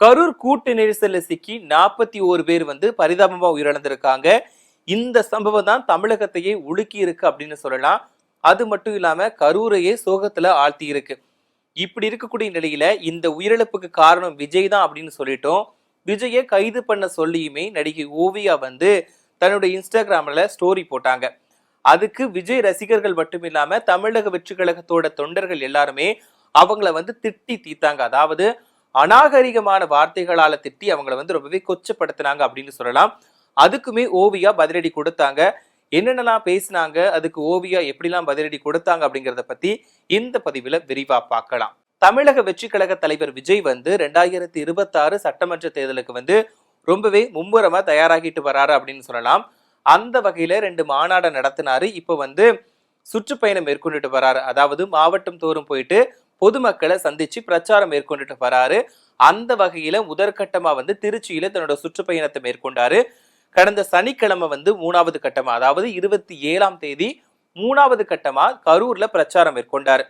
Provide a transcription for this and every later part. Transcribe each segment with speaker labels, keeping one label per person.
Speaker 1: கரூர் கூட்டு நெரிசல்ல சிக்கி நாற்பத்தி ஓரு பேர் வந்து பரிதாபமா உயிரிழந்திருக்காங்க. இந்த சம்பவம் தான் தமிழகத்தையே உலுக்கி இருக்கு அப்படின்னு சொல்லலாம். அது மட்டும் இல்லாம கரூரையே சோகத்துல ஆழ்த்தி இருக்கு. இப்படி இருக்கக்கூடிய நிலையில இந்த உயிரிழப்புக்கு காரணம் விஜய் தான் அப்படின்னு சொல்லிட்டோம். விஜயை கைது பண்ண சொல்லியுமே நடிகை ஓவியா வந்து தன்னுடைய இன்ஸ்டாகிராம்ல ஸ்டோரி போட்டாங்க. அதுக்கு விஜய் ரசிகர்கள் மட்டும் இல்லாம தமிழக வெற்றி கழகத்தோட தொண்டர்கள் எல்லாருமே அவங்கள வந்து திட்டி தீத்தாங்க அதாவது அநாகரிகமான வார்த்தைகளால திட்டி அவங்கள வந்து ரொம்பவே கொச்சப்படுத்தினாங்க அப்படின்னு சொல்லலாம். அதுக்குமே ஓவியா பதிலடி கொடுத்தாங்க. என்னென்னலாம் பேசினாங்க அதுக்கு ஓவியா எப்படிலாம் பதிலடி கொடுத்தாங்க அப்படிங்கிறத பத்தி இந்த பதிவுல விரிவா பார்க்கலாம். தமிழக வெற்றி கழக தலைவர் விஜய் வந்து ரெண்டாயிரத்தி இருபத்தாறு சட்டமன்ற தேர்தலுக்கு வந்து ரொம்பவே மும்முரமா தயாராகிட்டு வராரு அப்படின்னு சொல்லலாம். அந்த வகையில ரெண்டு மாநாடை நடத்தினாரு. இப்போ வந்து சுற்றுப்பயணம் மேற்கொண்டுட்டு வராரு. அதாவது மாவட்டம் தோறும் போயிட்டு பொதுமக்களை சந்திச்சு பிரச்சாரம் மேற்கொண்டுட்டு வராரு. அந்த வகையில முதற்கட்டமா வந்து திருச்சியில தன்னோட சுற்றுப்பயணத்தை மேற்கொண்டாரு. கடந்த சனிக்கிழமை வந்து மூணாவது கட்டமா அதாவது இருபத்தி ஏழாம் தேதி மூணாவது கட்டமா கரூர்ல பிரச்சாரம் மேற்கொண்டார்.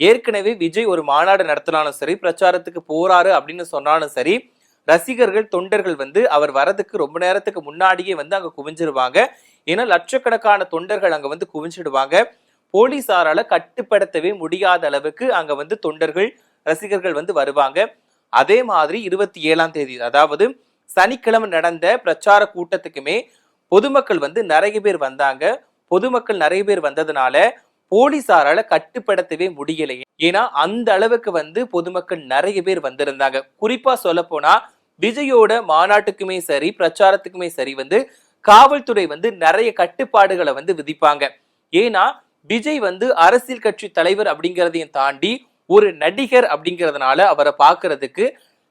Speaker 1: ஏற்கனவே விஜய் ஒரு மாநாடு நடத்தினாலும் சரி பிரச்சாரத்துக்கு போறாரு அப்படின்னு சொன்னாலும் சரி ரசிகர்கள் தொண்டர்கள் வந்து அவர் வரதுக்கு ரொம்ப நேரத்துக்கு முன்னாடியே வந்து அங்க குவிஞ்சிருவாங்க. ஏன்னா லட்சக்கணக்கான தொண்டர்கள் அங்க வந்து குவிஞ்சிடுவாங்க. போலீசாரால கட்டுப்படுத்தவே முடியாத அளவுக்கு அங்க வந்து தொண்டர்கள் ரசிகர்கள் வந்து வருவாங்க. அதே மாதிரி இருபத்தி ஏழாம் தேதி அதாவது சனிக்கிழமை நடந்த பிரச்சார கூட்டத்துக்குமே பொதுமக்கள் வந்து நிறைய பேர் வந்தாங்க. பொதுமக்கள் நிறைய பேர் வந்ததுனால போலீசாரால கட்டுப்படுத்தவே முடியலையே. ஏன்னா அந்த அளவுக்கு வந்து பொதுமக்கள் நிறைய பேர் வந்திருந்தாங்க. குறிப்பா சொல்ல போனா விஜயோட மாநாட்டுக்குமே சரி பிரச்சாரத்துக்குமே சரி வந்து காவல்துறை வந்து நிறைய கட்டுப்பாடுகளை வந்து விதிப்பாங்க. ஏன்னா விஜய் வந்து அரசியல் கட்சி தலைவர் அப்படிங்கிறதையும் தாண்டி ஒரு நடிகர் அப்படிங்கிறதுனால அவரை பார்க்கறதுக்கு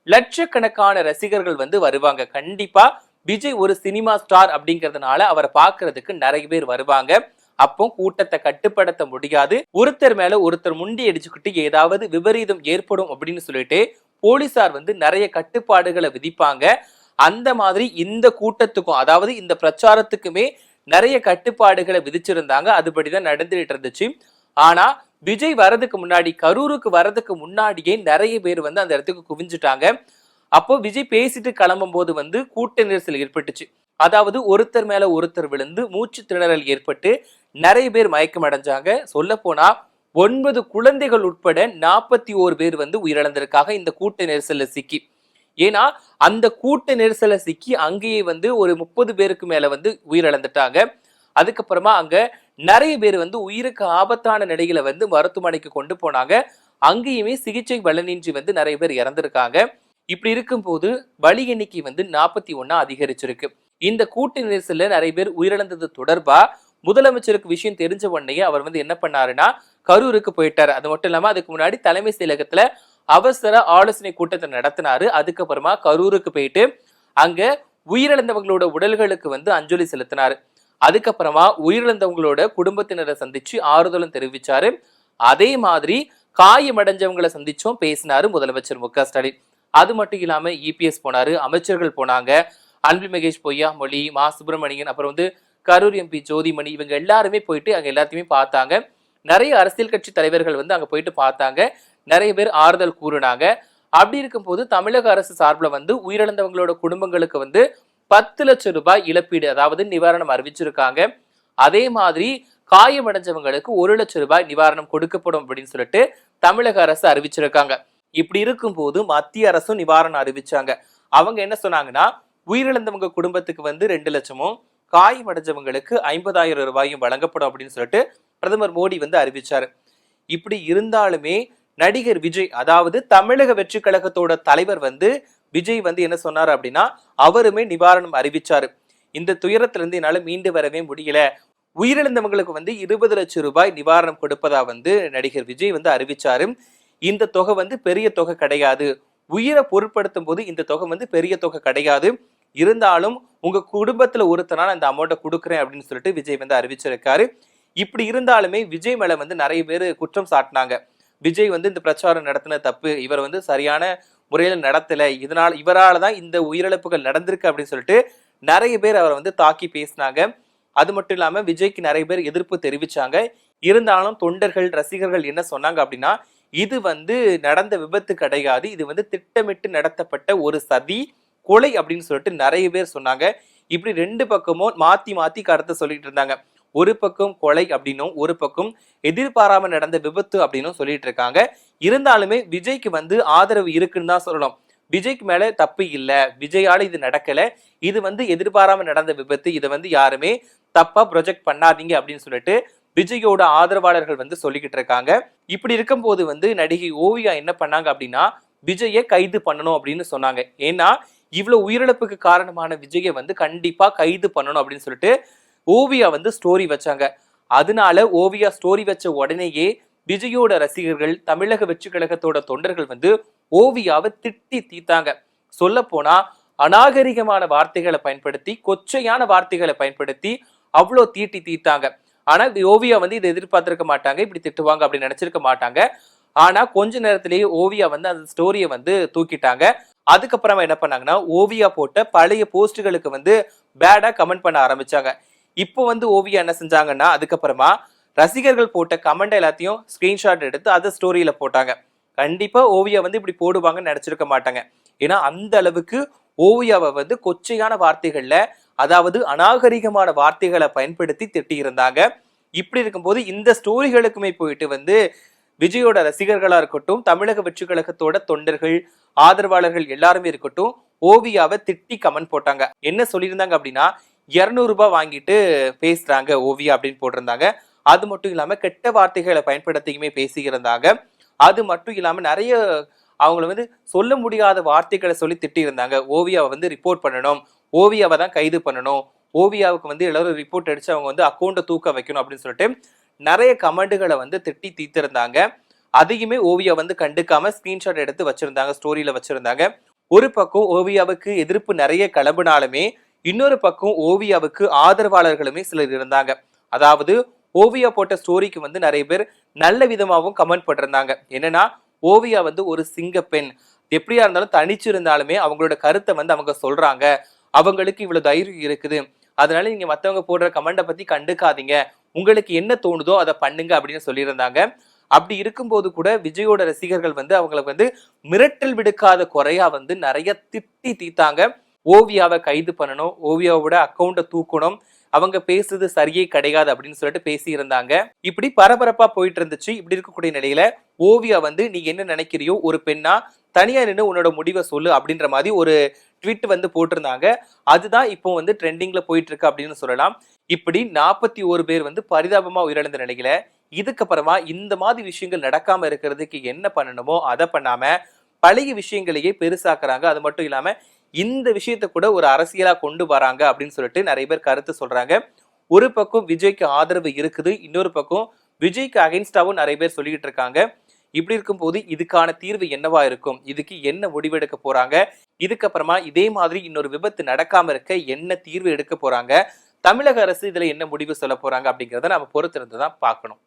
Speaker 1: லட்சக்கணக்கான ரசிகர்கள் வந்து வருவாங்க. கண்டிப்பா விஜய் ஒரு சினிமா ஸ்டார் அப்படிங்கிறதுனால அவரை பார்க்கறதுக்கு நிறைய பேர் வருவாங்க. அப்போ கூட்டத்தை கட்டுப்படுத்த முடியாது. ஒருத்தர் மேல ஒருத்தர் முண்டி அடிச்சுக்கிட்டு ஏதாவது விபரீதம் ஏற்படும் அப்படின்னு சொல்லிட்டு போலீசார் வந்து நிறைய கட்டுப்பாடுகளை விதிப்பாங்க. அந்த மாதிரி இந்த கூட்டத்துக்கும் அதாவது இந்த பிரச்சாரத்துக்குமே நிறைய கட்டுப்பாடுகளை விதிச்சிருந்தாங்க. அதுபடிதான் நடந்துகிட்டு இருந்துச்சு. ஆனா விஜய் வரதுக்கு முன்னாடி கரூருக்கு வரதுக்கு முன்னாடியே நிறைய பேர் வந்து அந்த இடத்துக்கு குவிஞ்சுட்டாங்க. அப்போ விஜய் பேசிட்டு கிளம்பும் போது வந்து கூட்ட நெரிசல் ஏற்பட்டுச்சு. அதாவது ஒருத்தர் மேல ஒருத்தர் விழுந்து மூச்சு திணறல் ஏற்பட்டு நிறைய பேர் மயக்கம் அடைஞ்சாங்க சொல்ல போனா ஒன்பது குழந்தைகள் உட்பட நாற்பத்தி ஓரு பேர் வந்து உயிரிழந்திருக்காங்க. இந்த கூட்ட நெரிசல்ல சிக்கி. ஏன்னா அந்த கூட்ட நெரிசலை சிக்கி அங்கேயே வந்து ஒரு முப்பது பேருக்கு மேல வந்து உயிரிழந்துட்டாங்க. அதுக்கப்புறமா அங்க நிறைய பேர் வந்து உயிருக்கு ஆபத்தான நிலையில வந்து மருத்துவமனைக்கு கொண்டு போனாங்க. அங்கேயுமே சிகிச்சை பலனின்றி வந்து நிறைய பேர் இறந்திருக்காங்க. இப்படி இருக்கும்போது பலி எண்ணிக்கை வந்து நாற்பத்தி ஒன்னா அதிகரிச்சிருக்கு. இந்த கூட்ட நெரிசல்ல நிறைய பேர் உயிரிழந்தது தொடர்பா? முதலமைச்சருக்கு விஷயம் தெரிஞ்ச உடனே அவர் வந்து என்ன பண்ணாருன்னா கரூருக்கு போயிட்டாரு. அது மட்டும் இல்லாம அதுக்கு முன்னாடி தலைமை செயலகத்துல அவசர ஆலோசனை கூட்டத்தை நடத்தினாரு. அதுக்கப்புறமா கரூருக்கு போயிட்டு அங்க உயிரிழந்தவங்களோட உடல்களுக்கு வந்து அஞ்சலி செலுத்தினாரு. அதுக்கப்புறமா உயிரிழந்தவங்களோட குடும்பத்தினரை சந்திச்சு ஆறுதலும் தெரிவிச்சாரு. அதே மாதிரி காயமடைஞ்சவங்களை சந்திச்சும் பேசினாரு முதலமைச்சர் மு க ஸ்டாலின். அது மட்டும் இல்லாம இபிஎஸ் போனாரு அமைச்சர்கள் போனாங்க. அன்பில் மகேஷ் பொய்யாமொழி மா சுப்பிரமணியன் அப்புறம் வந்து கரூர் எம்பி ஜோதிமணி இவங்க எல்லாருமே போயிட்டு அங்க எல்லாத்தையுமே பார்த்தாங்க. நிறைய அரசியல் கட்சி தலைவர்கள் வந்து அங்க போயிட்டு பார்த்தாங்க. நிறைய பேர் ஆறுதல் கூறுனாங்க. அப்படி இருக்கும்போது தமிழக அரசு சார்பில் வந்து உயிரிழந்தவங்களோட குடும்பங்களுக்கு வந்து பத்து லட்சம் ரூபாய் இழப்பீடு அதாவது நிவாரணம் அறிவிச்சிருக்காங்க. அதே மாதிரி காயமடைஞ்சவங்களுக்கு ஒரு லட்சம் ரூபாய் நிவாரணம் கொடுக்கப்படும் அப்படின்னு சொல்லிட்டு தமிழக அரசு அறிவிச்சிருக்காங்க. இப்படி இருக்கும்போது மத்திய அரசும் நிவாரணம் அறிவிச்சாங்க. அவங்க என்ன சொன்னாங்கன்னா உயிரிழந்தவங்க குடும்பத்துக்கு வந்து ரெண்டு லட்சமும் காயமடைஞ்சவங்களுக்கு ஐம்பதாயிரம் ரூபாயும் வழங்கப்படும் அப்படின்னு சொல்லிட்டு பிரதமர் மோடி வந்து அறிவிச்சாரு. இப்படி இருந்தாலுமே நடிகர் விஜய் அதாவது தமிழக வெற்றி கழகத்தோட தலைவர் வந்து விஜய் வந்து என்ன சொன்னார் அப்படின்னா அவருமே நிவாரணம் அறிவிச்சாரு. இந்த துயரத்திலிருந்து என்னால மீண்டு வரவே முடியல. உயிரிழந்தவங்களுக்கு வந்து இருபது லட்சம் ரூபாய் நிவாரணம் கொடுப்பதா வந்து நடிகர் விஜய் வந்து அறிவிச்சாரு. இந்த தொகை வந்து பெரிய தொகை கிடையாது. உயிரை பொருட்படுத்தும் போது இந்த தொகை வந்து பெரிய தொகை கிடையாது. இருந்தாலும் உங்க குடும்பத்துல ஒருத்தனா அந்த அமௌண்ட்டை கொடுக்குறேன் அப்படின்னு சொல்லிட்டு விஜய் வந்து அறிவிச்சிருக்காரு. இப்படி இருந்தாலுமே விஜய் மேல வந்து நிறைய பேர் குற்றம் சாட்டினாங்க. விஜய் வந்து இந்த பிரச்சாரம் நடத்தின தப்பு இவர் வந்து சரியான முறையில் நடத்தலை. இதனால் இவரால் தான் இந்த உயிரிழப்புகள் நடந்திருக்கு அப்படின்னு சொல்லிட்டு நிறைய பேர் அவரை வந்து தாக்கி பேசினாங்க. அது மட்டும் இல்லாமல் விஜய்க்கு நிறைய பேர் எதிர்ப்பு தெரிவிச்சாங்க. இருந்தாலும் தொண்டர்கள் ரசிகர்கள் என்ன சொன்னாங்க அப்படின்னா இது வந்து நடந்த விபத்து கிடையாது. இது வந்து திட்டமிட்டு நடத்தப்பட்ட ஒரு சதி கொலை அப்படின்னு சொல்லிட்டு நிறைய பேர் சொன்னாங்க. இப்படி ரெண்டு பக்கமும் மாத்தி மாத்தி கருத்தை சொல்லிட்டு இருந்தாங்க. ஒரு பக்கம் கொலை அப்படின்னும் ஒரு பக்கம் எதிர்பாராமல் நடந்த விபத்து அப்படின்னும் சொல்லிட்டு இருக்காங்க. இருந்தாலுமே விஜய்க்கு வந்து ஆதரவு இருக்குன்னு தான் சொல்லணும். விஜய்க்கு மேல தப்பு இல்ல. விஜயால இது நடக்கல. இது வந்து எதிர்பாராம நடந்த விபத்து. இதை வந்து யாருமே தப்பா ப்ரொஜெக்ட் பண்ணாதீங்க அப்படின்னு சொல்லிட்டு விஜயோட ஆதரவாளர்கள் வந்து சொல்லிக்கிட்டு இருக்காங்க. இப்படி இருக்கும்போது வந்து நடிகை ஓவியா என்ன பண்ணாங்க அப்படின்னா விஜயை கைது பண்ணணும் அப்படின்னு சொன்னாங்க. ஏன்னா இவ்வளவு உயிரிழப்புக்கு காரணமான விஜயை வந்து கண்டிப்பா கைது பண்ணணும் அப்படின்னு சொல்லிட்டு ஓவியா வந்து ஸ்டோரி வச்சாங்க. அதனால ஓவியா ஸ்டோரி வச்ச உடனேயே விஜயோட ரசிகர்கள் தமிழக வெற்றி கழகத்தோட தொண்டர்கள் வந்து ஓவியாவை திட்டி தீத்தாங்க சொல்ல போனா அநாகரிகமான வார்த்தைகளை பயன்படுத்தி கொச்சையான வார்த்தைகளை பயன்படுத்தி அவ்வளோ தீட்டி தீத்தாங்க ஆனா ஓவியா வந்து இதை எதிர்பார்த்திருக்க மாட்டாங்க இப்படி திட்டுவாங்க அப்படின்னு நினைச்சிருக்க மாட்டாங்க. ஆனா கொஞ்ச நேரத்திலேயே ஓவியா வந்து அந்த ஸ்டோரியை வந்து தூக்கிட்டாங்க. அதுக்கப்புறமா என்ன பண்ணாங்கன்னா ஓவியா போட்ட பழைய போஸ்டுகளுக்கு வந்து பேடா கமெண்ட் பண்ண ஆரம்பிச்சாங்க. இப்போ வந்து ஓவியா என்ன செஞ்சாங்கன்னா அதுக்கப்புறமா ரசிகர்கள் போட்ட கமெண்ட் எல்லாத்தையும் ஸ்கிரீன்ஷாட் எடுத்து அதை ஸ்டோரியில போட்டாங்க. கண்டிப்பா ஓவியா வந்து இப்படி போடுவாங்கன்னு நினைச்சிருக்க மாட்டாங்க. ஏன்னா அந்த அளவுக்கு ஓவியாவை வந்து கொச்சையான வார்த்தைகள்ல அதாவது அநாகரிகமான வார்த்தைகளை பயன்படுத்தி திட்டி இருந்தாங்க இப்படி இருக்கும்போது இந்த ஸ்டோரிகளுக்குமே போயிட்டு வந்து விஜயோட ரசிகர்களா இருக்கட்டும் தமிழக வெற்றி கழகத்தோட தொண்டர்கள் ஆதரவாளர்கள் எல்லாருமே இருக்கட்டும் ஓவியாவை திட்டி கமெண்ட் போட்டாங்க. என்ன சொல்லியிருந்தாங்க அப்படின்னா இரநூறுபா வாங்கிட்டு பேசுகிறாங்க ஓவியா அப்படின்னு போட்டிருந்தாங்க. அது மட்டும் இல்லாமல் கெட்ட வார்த்தைகளை பயன்படுத்தியுமே பேசியிருந்தாங்க. அது மட்டும் இல்லாமல் நிறைய அவங்கள வந்து சொல்ல முடியாத வார்த்தைகளை சொல்லி திட்டியிருந்தாங்க. ஓவியாவை வந்து ரிப்போர்ட் பண்ணணும். ஓவியாவை தான் கைது பண்ணணும். ஓவியாவுக்கு வந்து எல்லாரும் ரிப்போர்ட் அடித்து அவங்க வந்து அக்கௌண்ட்டை தூக்க வைக்கணும் அப்படின்னு சொல்லிட்டு நிறைய கமெண்ட்டுகளை வந்து திட்டி தீர்த்திருந்தாங்க. அதையுமே ஓவியா வந்து கண்டுக்காம ஸ்கிரீன்ஷாட் எடுத்து வச்சிருந்தாங்க ஸ்டோரியில வச்சிருந்தாங்க. ஒரு பக்கம் ஓவியாவுக்கு எதிர்ப்பு நிறைய கிளம்புனாலுமே இன்னொரு பக்கம் ஓவியாவுக்கு ஆதரவாளர்களுமே சிலர் இருந்தாங்க. அதாவது ஓவியா போட்ட ஸ்டோரிக்கு வந்து நிறைய பேர் நல்ல விதமாகவும் கமெண்ட் பண்ணிருந்தாங்க என்னன்னா ஓவியா வந்து ஒரு சிங்க பெண். எப்படியா இருந்தாலும் தனிச்சு இருந்தாலுமே அவங்களோட கருத்தை வந்து அவங்க சொல்றாங்க. அவங்களுக்கு இவ்வளவு தைரியம் இருக்குது. அதனால நீங்க மத்தவங்க போடுற கமெண்ட்டை பத்தி கண்டுக்காதீங்க. உங்களுக்கு என்ன தோணுதோ அதை பண்ணுங்க அப்படின்னு சொல்லியிருந்தாங்க. அப்படி இருக்கும்போது கூட விஜயோட ரசிகர்கள் வந்து அவங்களுக்கு வந்து மிரட்டல் விடுக்காத குறையா வந்து நிறைய திட்டி தீத்தாங்க ஓவியாவை கைது பண்ணணும் ஓவியாவோட அக்கௌண்ட்டை தூக்கணும் அவங்க பேசுறது சரியே கிடையாது அப்படின்னு சொல்லிட்டு பேசியிருந்தாங்க. இப்படி பரபரப்பா போயிட்டு இருந்துச்சு இப்படி இருக்கக்கூடிய நிலையில ஓவியா வந்து நீ என்ன நினைக்கிறியோ ஒரு பெண்ணா தனியா நின்று உன்னோட முடிவை சொல்லு அப்படின்ற மாதிரி ஒரு ட்வீட் வந்து போட்டிருந்தாங்க. அதுதான் இப்போ வந்து ட்ரெண்டிங்ல போயிட்டு இருக்கு அப்படின்னு சொல்லலாம். இப்படி நாற்பத்தி ஒரு பேர் வந்து பரிதாபமா உயிரிழந்த நிலையில இதுக்கப்புறமா இந்த மாதிரி விஷயங்கள் நடக்காம இருக்கிறதுக்கு என்ன பண்ணணுமோ அதை பண்ணாம பழைய விஷயங்களையே பெருசாக்குறாங்க. அது மட்டும் இல்லாம இந்த விஷயத்தை கூட ஒரு அரசியலாக கொண்டு வராங்க அப்படின்னு சொல்லிட்டு நிறைய பேர் கருத்து சொல்கிறாங்க ஒரு பக்கம் விஜய்க்கு ஆதரவு இருக்குது இன்னொரு பக்கம் விஜய்க்கு அகைன்ஸ்டாவும் நிறைய பேர் சொல்லிக்கிட்டு இருக்காங்க. இப்படி இருக்கும்போது இதுக்கான தீர்வு என்னவா இருக்கும்? இதுக்கு என்ன முடிவெடுக்க போறாங்க? இதுக்கப்புறமா இதே மாதிரி இன்னொரு விபத்து நடக்காம இருக்க என்ன தீர்வு எடுக்க போறாங்க? தமிழக அரசு இதுல என்ன முடிவு சொல்ல போறாங்க அப்படிங்கிறத நம்ம பொறுத்திருந்து தான் பார்க்கணும்.